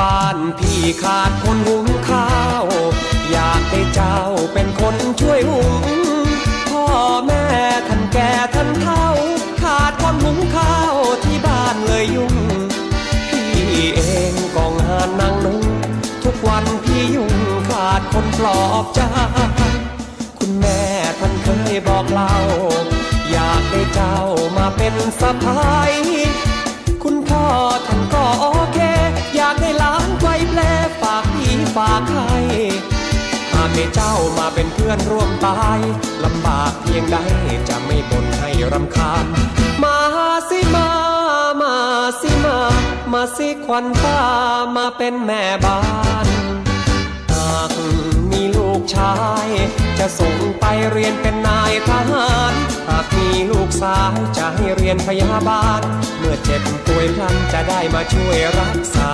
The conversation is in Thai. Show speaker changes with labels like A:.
A: บ้านพี่ขาดคนหุงข้าว อยากให้เจ้าเป็นคนช่วยหุง พ่อแม่ท่านแก่ท่านเฒ่า ขาดคนหุงข้าวที่บ้านเลยยุ่ง พี่เองก็งานนางนุ่งทุกวันพี่ยุ่งขาดคนปลอบใจคุณแม่ท่านเคยบอกเล่า อยากได้เจ้ามาเป็นสะพ้ายคุณพ่อท่าน ฝากใครหากให้เจ้ามาเป็นเพื่อนร่วมตายลำบากเพียงใดจะไม่บ่นให้รำคาญ มาสิมา มาสิมา มาสิควันตามาเป็นแม่บ้านหากมีลูกชาย จะส่งไปเรียนเป็นนายทหารหากมีลูกสาวจะให้เรียนพยาบาล เมื่อเจ็บป่วยพลันจะได้มาช่วยรักษา